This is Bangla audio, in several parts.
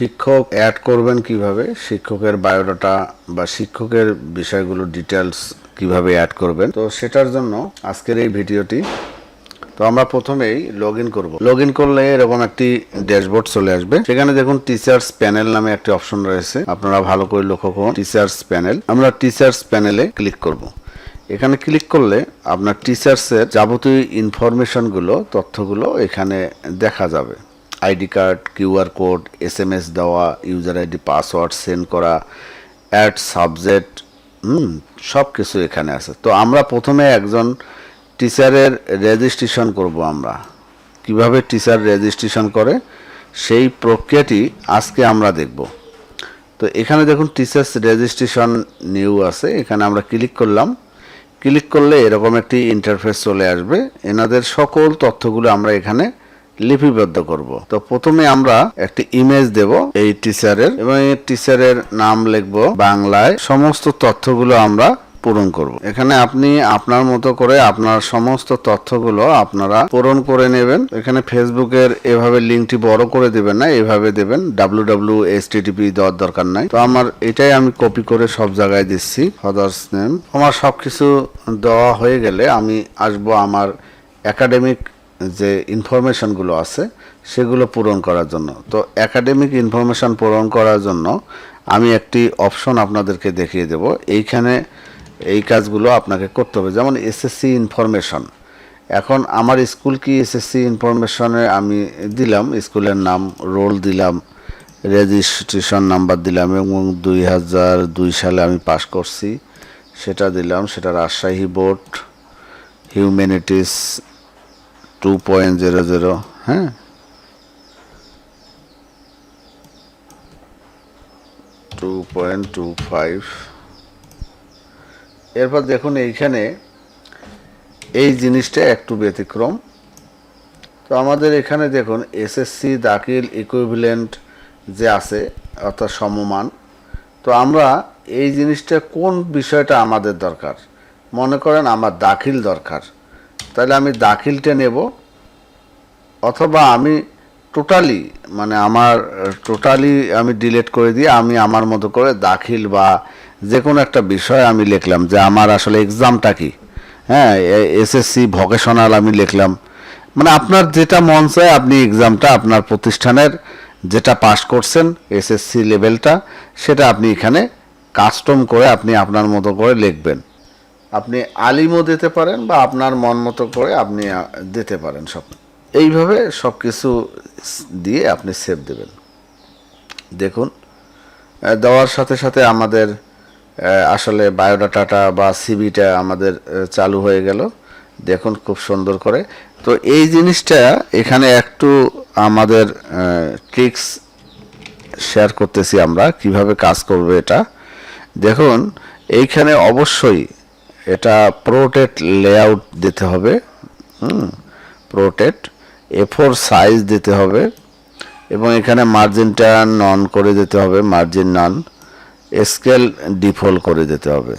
শিক্ষক অ্যাড করবেন কীভাবে? শিক্ষকের বায়োডাটা বা শিক্ষকের বিষয়গুলো ডিটেলস কীভাবে অ্যাড করবেন? তো সেটার জন্য আজকের এই ভিডিওটি, তো আমরা প্রথমেই লগ ইন করব। লগ ইন করলে এরকম একটি ড্যাশবোর্ড চলে আসবে। সেখানে দেখুন টিচার্স প্যানেল নামে একটি অপশন রয়েছে। আপনারা ভালো করে লক্ষ্য করুন টিচার্স প্যানেল আমরা টিচার্স প্যানেলে ক্লিক করব। এখানে ক্লিক করলে আপনার টিচার্সের যাবতীয় ইনফরমেশনগুলো তথ্যগুলো এখানে দেখা যাবে। ID card QR code, S M S দেওয়া, ইউজার আইডি, পাসওয়ার্ড সেন্ড করা, অ্যাড সাবজেক্ট, হুম সব কিছু এখানে আছে। তো আমরা প্রথমে একজন টিচারের রেজিস্ট্রেশন করব আমরা। কীভাবে টিচার রেজিস্ট্রেশন করে, সেই প্রক্রিয়াটি আজকে আমরা দেখব। তো এখানে দেখুন, টিচার্স রেজিস্ট্রেশন নিউ আছে। এখানে আমরা ক্লিক করলাম। ক্লিক করলে এরকম একটি ইন্টারফেস চলে আসবে। এনাদের সকল তথ্যগুলো আমরা এখানে লিপিবদ্ধ করব। তো প্রথমে আমরা একটি ইমেজ দেব এই টিচারের এবং এই টিচারের নাম লিখব বাংলায়। সমস্ত তথ্যগুলো আমরা পূরণ করব। এখানে আপনি আপনার মতো করে আপনার সমস্ত তথ্যগুলো আপনারা পূরণ করে নেবেন। এখানে ফেসবুকের এভাবে লিঙ্কটি বড় করে দেবেন না, এভাবে দেবেন। ডাব্লিউ ডাব্লিউ এস দেওয়ার দরকার নাই। তো আমার এটাই আমি কপি করে সব জায়গায় দিচ্ছি ফাদার্স নেম আমার সবকিছু দেওয়া হয়ে গেলে আমি আসব আমার একাডেমিক যে ইনফরমেশনগুলো আছে, সেগুলো পূরণ করার জন্য। তো একাডেমিক ইনফরমেশন পূরণ করার জন্য আমি একটি অপশন আপনাদেরকে দেখিয়ে দেব। এইখানে এই কাজগুলো আপনাকে করতে হবে। যেমন এসএসসি ইনফরমেশন এখন আমার স্কুল কি এসএসসি ইনফরমেশনে আমি দিলাম? স্কুলের নাম রোল দিলাম রেজিস্ট্রেশন নাম্বার দিলাম এবং দুই হাজার দুই সালে আমি পাশ করছি। সেটা দিলাম। সেটা Rajshahi board humanities two point zero zero হ্যাঁ? টু পয়েন্ট টু ফাইভ এরপর দেখুন এইখানে এই জিনিসটা একটু ব্যতিক্রম। তো আমাদের এখানে দেখুন এসএসসি দাখিল ইকুইভ্যালেন্ট যে আছে, অর্থাৎ সমমান। তো আমরা এই জিনিসটা কোন বিষয়টা আমাদের দরকার? মনে করেন আমার দাখিল দরকার। তাহলে আমি দাখিলটা নেব। অথবা আমি টোটালি মানে আমার টোটালি আমি ডিলিট করে দিয়ে আমি আমার মতো করে দাখিল বা যে কোনো একটা বিষয় আমি লিখলাম যে আমার আসলে এক্সামটা কি? হ্যাঁ এসএসসি ভোকেশনাল আমি লিখলাম। মানে আপনার যেটা মন চায় আপনি এক্সামটা আপনার প্রতিষ্ঠানের যেটা পাস করছেন এসএসসি লেভেলটা সেটা আপনি এখানে কাস্টম করে আপনি আপনার মতো করে লিখবেন। আপনি আলিমও দিতে পারেন বা আপনার মন মতো করে আপনি দিতে পারেন সব। এইভাবে সব কিছু দিয়ে আপনি সেভ দেবেন। দেখুন দেওয়ার সাথে সাথে আমাদের আসলে বায়োডাটাটা বা সিবিটা আমাদের চালু হয়ে গেল। দেখুন খুব সুন্দর করে। তো এই জিনিসটা এখানে একটু আমাদের ট্রিক্স শেয়ার করতেছি আমরা, কীভাবে কাজ করবে এটা। দেখুন, এইখানে অবশ্যই এটা প্রোটেট লেআউট দিতে হবে। হুম প্রোটেট এ ফোর সাইজ দিতে হবে এবং এখানে মার্জিনটা নন করে দিতে হবে মার্জিন নন স্কেল ডিফল্ট করে দিতে হবে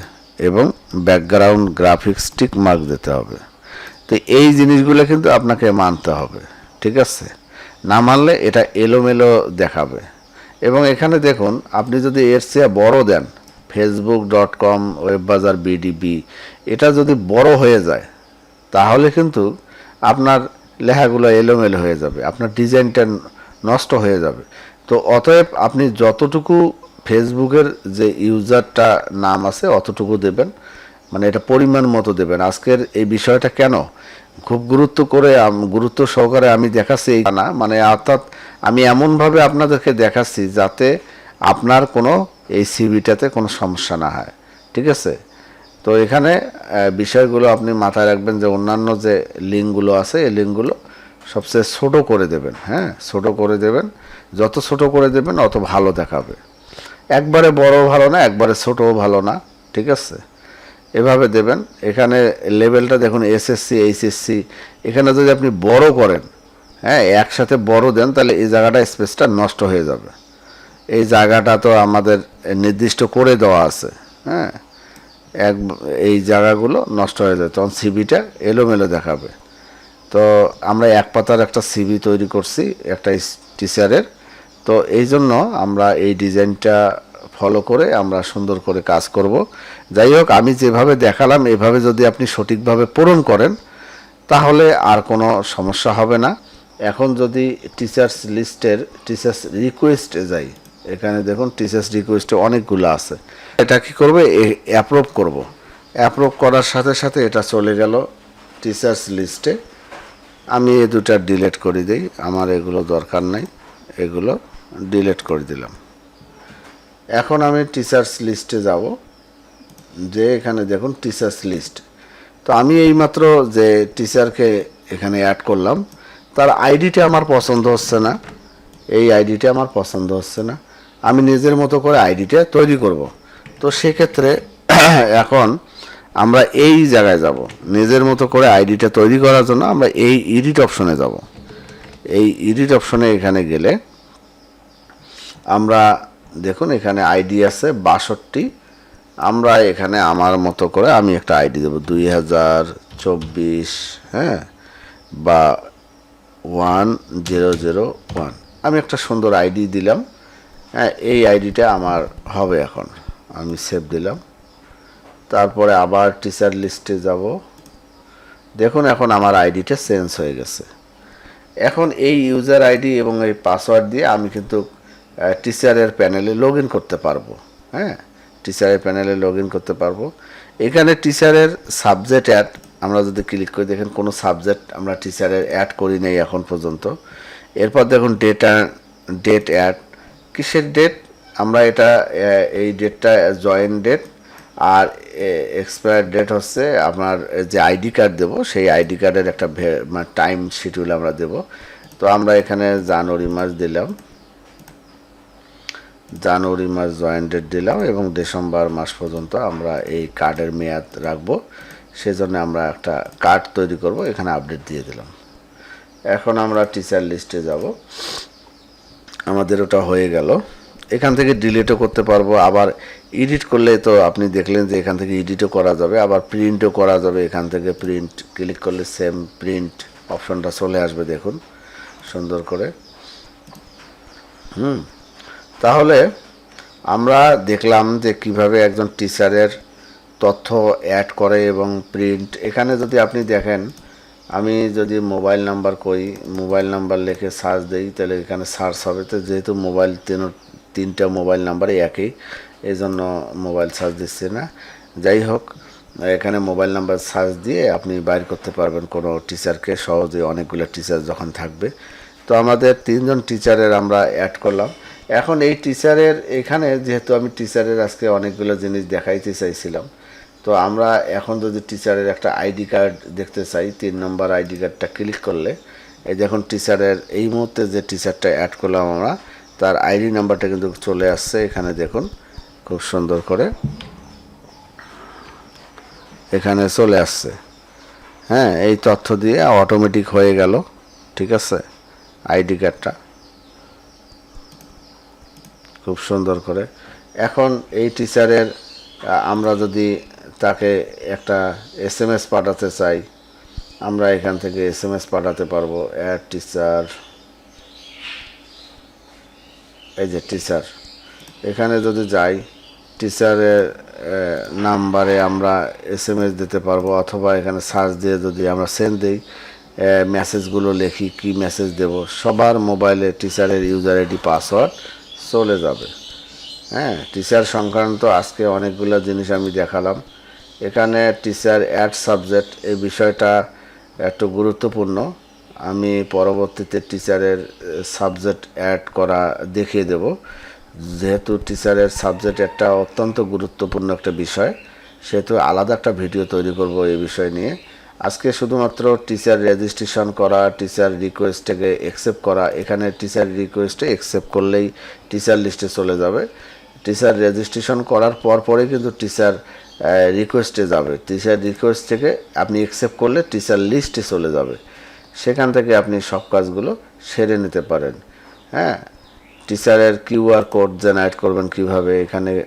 এবং ব্যাকগ্রাউন্ড গ্রাফিক্স টিক মার্ক দিতে হবে। তো এই জিনিসগুলো কিন্তু আপনাকে মানতে হবে, ঠিক আছে? না মানলে এটা এলোমেলো দেখাবে। এবং এখানে দেখুন, আপনি যদি এর চেয়ে বড় দেন Facebook dot com web bazaar BDB এটা যদি বড় হয়ে যায়, তাহলে কিন্তু আপনার লেখাগুলো এলোমেলো হয়ে যাবে, আপনার ডিজাইনটা নষ্ট হয়ে যাবে। তো অতএব আপনি যতটুকু ফেসবুকের যে ইউজারটা নাম আছে অতটুকু দেবেন মানে এটা পরিমাণ মতো দেবেন। আজকের এই বিষয়টা কেন? খুব গুরুত্ব করে গুরুত্ব সহকারে আমি দেখাচ্ছি এই না মানে অর্থাৎ আমি এমনভাবে আপনাদেরকে দেখাচ্ছি যাতে আপনার কোনো এই সিবিটাতে কোনো সমস্যা না হয়। ঠিক আছে? তো এখানে বিষয়গুলো আপনি মাথায় রাখবেন যে অন্যান্য যে লিঙ্কগুলো আছে, এই লিঙ্কগুলো সবচেয়ে ছোট করে দেবেন হ্যাঁ? ছোট করে দেবেন। যত ছোট করে দেবেন, অত ভালো দেখাবে। একবারে বড় ভালো না, একবারে ছোটও ভালো না, ঠিক আছে? এভাবে দেবেন। এখানে লেভেলটা দেখুন এসএসসি এইচএসসি এখানে যদি আপনি বড় করেন হ্যাঁ একসাথে বড় দেন, তাহলে এই জায়গাটা স্পেসটা নষ্ট হয়ে যাবে। এই জায়গাটা তো আমাদের নির্দিষ্ট করে দেওয়া আছে হ্যাঁ? এক এই জায়গাগুলো নষ্ট হয়ে যায়। তখন সিবিটা এলোমেলো দেখাবে। তো আমরা এক পাতার একটা সিবি তৈরি করছি, একটা টিচারের তো এই জন্য আমরা এই ডিজাইনটা ফলো করে আমরা সুন্দর করে কাজ করব। যাই হোক, আমি যেভাবে দেখালাম, এভাবে যদি আপনি সঠিকভাবে পূরণ করেন, তাহলে আর কোনো সমস্যা হবে না। এখন যদি টিচার্স লিস্টের টিচার্স রিকোয়েস্টে যাই এখানে দেখুন টিচার্স রিকোয়েস্টে অনেকগুলো আছে। এটা কি করবে? অ্যাপ্রুভ করব। অ্যাপ্রুভ করার সাথে সাথে এটা চলে গেল টিচার্স লিস্টে আমি এ দুটা ডিলিট করে দিই, আমার এগুলো দরকার নাই, এগুলো ডিলিট করে দিলাম। এখন আমি টিচার্স লিস্টে যাব, যে এখানে দেখুন টিচার্স লিস্ট তো আমি এইমাত্র যে টিচারকে এখানে অ্যাড করলাম, তার আইডিটা আমার পছন্দ হচ্ছে না। এই আইডিটা আমার পছন্দ হচ্ছে না। আমি নিজের মতো করে আইডিটা তৈরি করব। তো সেক্ষেত্রে এখন আমরা এই জায়গায় যাব। নিজের মতো করে আইডিটা তৈরি করার জন্য আমরা এই ইডিট অপশনে যাব। এই ইডিট অপশনে এখানে গেলে আমরা দেখুন এখানে আইডি আছে বাষট্টি। আমরা এখানে আমার মতো করে আমি একটা আইডি দেবো দুই হাজার চব্বিশ হ্যাঁ বা ওয়ান জিরো জিরো ওয়ান। আমি একটা সুন্দর আইডি দিলাম। হ্যাঁ এই আইডিটা আমার হবে এখন। আমি সেভ দিলাম। তারপরে আবার টিচার লিস্টে যাব। দেখুন এখন আমার আইডিটা চেঞ্জ হয়ে গেছে। এখন এই ইউজার আইডি এবং এই পাসওয়ার্ড দিয়ে আমি কিন্তু টিচারের প্যানেলে লগ করতে পারব। হ্যাঁ টিচারের প্যানেলে লগ করতে পারব। এখানে টিচারের সাবজেক্ট অ্যাড আমরা যদি ক্লিক করে, দেখেন কোনো সাবজেক্ট আমরা টিচারের অ্যাড করি নেই এখন পর্যন্ত। এরপর দেখুন ডেটা ডেট অ্যাড কিসের ডেট আমরা এটা এই ডেটটা জয়েন ডেট আর এক্সপায়ার ডেট হচ্ছে আপনার, যে আইডি কার্ড দেবো, সেই আইডি কার্ডের একটা মানে টাইম শিডিউল আমরা দেব। তো আমরা এখানে জানুয়ারি মাস দিলাম। জানুয়ারি মাস জয়েন ডেট দিলাম এবং ডিসেম্বর মাস পর্যন্ত আমরা এই কার্ডের মেয়াদ রাখব। সেজন্য আমরা একটা কার্ড তৈরি করব, এখানে আপডেট দিয়ে দিলাম। এখন আমরা টিচার লিস্টে যাব। আমাদের ওটা হয়ে গেল। এখান থেকে ডিলিটও করতে পারব। আবার এডিট করলে তো আপনি দেখলেন যে এখান থেকে এডিটও করা যাবে। আবার প্রিন্টও করা যাবে। এখান থেকে প্রিন্ট ক্লিক করলে সেম প্রিন্ট অপশনটা চলে আসবে দেখুন। সুন্দর করে। হুম। তাহলে আমরা দেখলাম যে কীভাবে একজন টিচারের তথ্য অ্যাড করে এবং প্রিন্ট এখানে যদি আপনি দেখেন আমি যদি মোবাইল নাম্বার করি, মোবাইল নাম্বার লিখে সার্চ দিই, তাহলে এখানে সার্চ হবে। তো যেহেতু মোবাইল তিন, তিনটা মোবাইল নাম্বারই একই এই জন্য মোবাইল সার্চ দিচ্ছে না। যাই হোক, এখানে মোবাইল নাম্বার সার্চ দিয়ে আপনি বাইর করতে পারবেন। কোনো টিচারকে সহজে অনেকগুলো টিচার যখন থাকবে। তো আমাদের তিনজন টিচারের আমরা অ্যাড করলাম। এখন এই টিচারের, এখানে যেহেতু আমি টিচারের আজকে অনেকগুলো জিনিস দেখাইতে চাইছিলাম তো আমরা এখন যদি টিচারের একটা আইডি কার্ড দেখতে চাই, তিন নম্বর আইডি কার্ডটা ক্লিক করলে, এই দেখুন টিচারের এই মুহূর্তে যে টিচারটা অ্যাড করলাম আমরা, তার আইডি নাম্বারটা কিন্তু চলে আসছে। এখানে দেখুন, খুব সুন্দর করে এখানে চলে আসছে। হ্যাঁ এই তথ্য দিয়ে অটোমেটিক হয়ে গেল, ঠিক আছে? আইডি কার্ডটা খুব সুন্দর করে। এখন এই টিচারের আমরা যদি তাকে একটা এস এম এস পাঠাতে চাই। আমরা এখান থেকে এস এম এস পাঠাতে পারব। Add teacher. এই যে টিচার। এখানে যদি যাই, টিচারের নাম্বারে আমরা এস এম এস দিতে পারব অথবা এখানে সার্চ দিয়ে যদি আমরা সেন্ড দিই মেসেজগুলো লিখি, কি মেসেজ দেব, সবার মোবাইলে টিচারের ইউজার আইডি, পাসওয়ার্ড চলে যাবে। হ্যাঁ টিচার সংক্রান্ত আজকে অনেকগুলো জিনিস আমি দেখালাম। এখানে টিচার অ্যাড সাবজেক্ট এই বিষয়টা একটু গুরুত্বপূর্ণ। আমি পরবর্তীতে টিচারের সাবজেক্ট অ্যাড করা দেখিয়ে দেব। যেহেতু টিচারের সাবজেক্ট একটা অত্যন্ত গুরুত্বপূর্ণ একটা বিষয়, সেহেতু আলাদা একটা ভিডিও তৈরি করব এই বিষয় নিয়ে। আজকে শুধুমাত্র টিচার রেজিস্ট্রেশন করা টিচার রিকোয়েস্টটাকে অ্যাকসেপ্ট করা, এখানে টিচার রিকোয়েস্টে অ্যাকসেপ্ট করলেই টিচার লিস্টে চলে যাবে। টিচার রেজিস্ট্রেশন করার পর পরে কিন্তু টিচার রিকোয়েস্টে যাবে। টিচার রিকোয়েস্ট থেকে আপনি অ্যাকসেপ্ট করলে টিচার লিস্টে চলে যাবে। সেখান থেকে আপনি সব কাজগুলো সেরে নিতে পারেন। হ্যাঁ? টিচারের কিউআর কোড জেনারেট করবেন কীভাবে? এখানে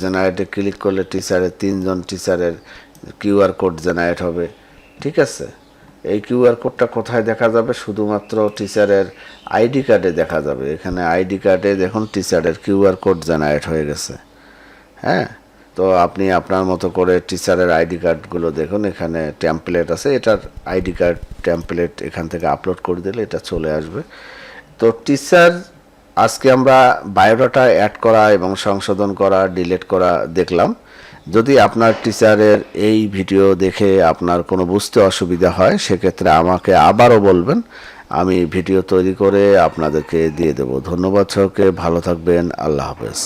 জেনারেটে ক্লিক করলে টিচারের তিনজন টিচারের কিউআর কোড জেনারেট হবে। ঠিক আছে? এই কিউআর কোডটা কোথায় দেখা যাবে? শুধুমাত্র টিচারের আইডি কার্ডে দেখা যাবে। এখানে আইডি কার্ডে দেখুন টিচারের কিউআর কোড জেনারেট হয়ে গেছে। হ্যাঁ? তো আপনি আপনার মতো করে টিচারের আইডি কার্ডগুলো দেখুন, এখানে টেমপ্লেট আছে। এটার আইডি কার্ড টেমপ্লেট এখান থেকে আপলোড করে দিলে এটা চলে আসবে। তো টিচার আজকে আমরা বায়োডাটা অ্যাড করা এবং সংশোধন করা ডিলিট করা দেখলাম। যদি আপনার টিচারের এই ভিডিও দেখে আপনার কোনো বুঝতে অসুবিধা হয়, সেক্ষেত্রে আমাকে আবারও বলবেন। আমি ভিডিও তৈরি করে আপনাদেরকে দিয়ে দেব। ধন্যবাদ সহকে ভালো থাকবেন। আল্লাহ হাফেজ।